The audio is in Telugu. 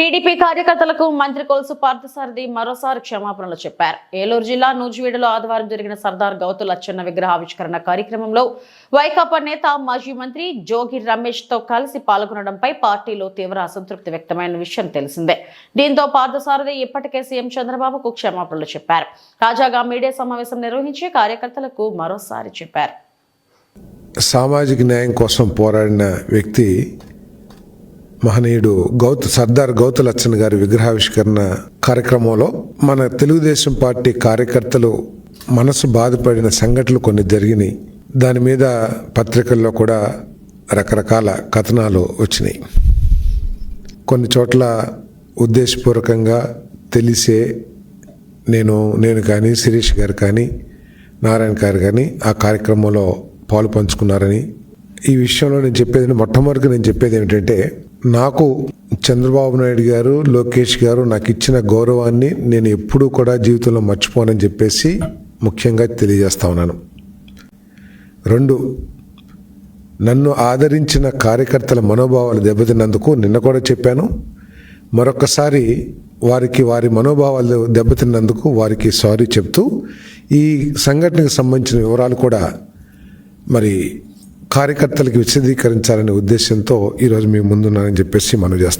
టీడీపీ కార్యకర్తలకు మంత్రి కొలుసు పార్థసారథి మరోసారి క్షమాపణలు చెప్పారు. ఏలూరు జిల్లా నూజివీడులో ఆదివారం జరిగిన సర్దార్ గౌతు లచ్చన్న విగ్రహావిష్కరణ కార్యక్రమంలో వైకాపా నేత మాజీ మంత్రి జోగి రమేష్తో కలిసి పాల్గొనడంపై పార్టీలో తీవ్ర అసంతృప్తి వ్యక్తమైన విషయం తెలిసిందే. దీంతో పార్థసారథి ఇప్పటికే సీఎం చంద్రబాబుకు క్షమాపణలు చెప్పారు. తాజాగా మీడియా సమావేశం నిర్వహించి కార్యకర్తలకు మరోసారి చెప్పారు. సామాజిక న్యాయం కోసం పోరాడిన వ్యక్తి మహనీయుడు గౌత సర్దార్ గౌతలచ్చన్ గారి విగ్రహావిష్కరణ కార్యక్రమంలో మన తెలుగుదేశం పార్టీ కార్యకర్తలు మనసు బాధపడిన సంఘటనలు కొన్ని జరిగినాయి. దాని మీద పత్రికల్లో కూడా రకరకాల కథనాలు వచ్చినాయి. కొన్ని చోట్ల ఉద్దేశపూర్వకంగా తెలిసే నేను నేను కానీ శిరీష్ గారు కానీ నారాయణ గారు కానీ ఆ కార్యక్రమంలో పాలు పంచుకున్నారని. ఈ విషయంలో నేను చెప్పేది మొట్టమొదటి నేను చెప్పేది ఏమిటంటే నాకు చంద్రబాబు నాయుడు గారు లోకేష్ గారు నాకు ఇచ్చిన గౌరవాన్ని నేను ఎప్పుడూ కూడా జీవితంలో మర్చిపోనని చెప్పేసి ముఖ్యంగా తెలియజేస్తా ఉన్నాను. రెండు నన్ను ఆదరించిన కార్యకర్తల మనోభావాలు దెబ్బతిన్నందుకు నిన్న కూడా చెప్పాను. మరొకసారి వారికి వారి మనోభావాలు దెబ్బతిన్నందుకు వారికి సారీ చెప్తూ ఈ సంఘటనకు సంబంధించిన వివరాలు కూడా మరి కార్యకర్తలకు విశదీకరించాలనే ఉద్దేశంతో ఈరోజు మీ ముందున్నానని చెప్పేసి మనం చేస్తాం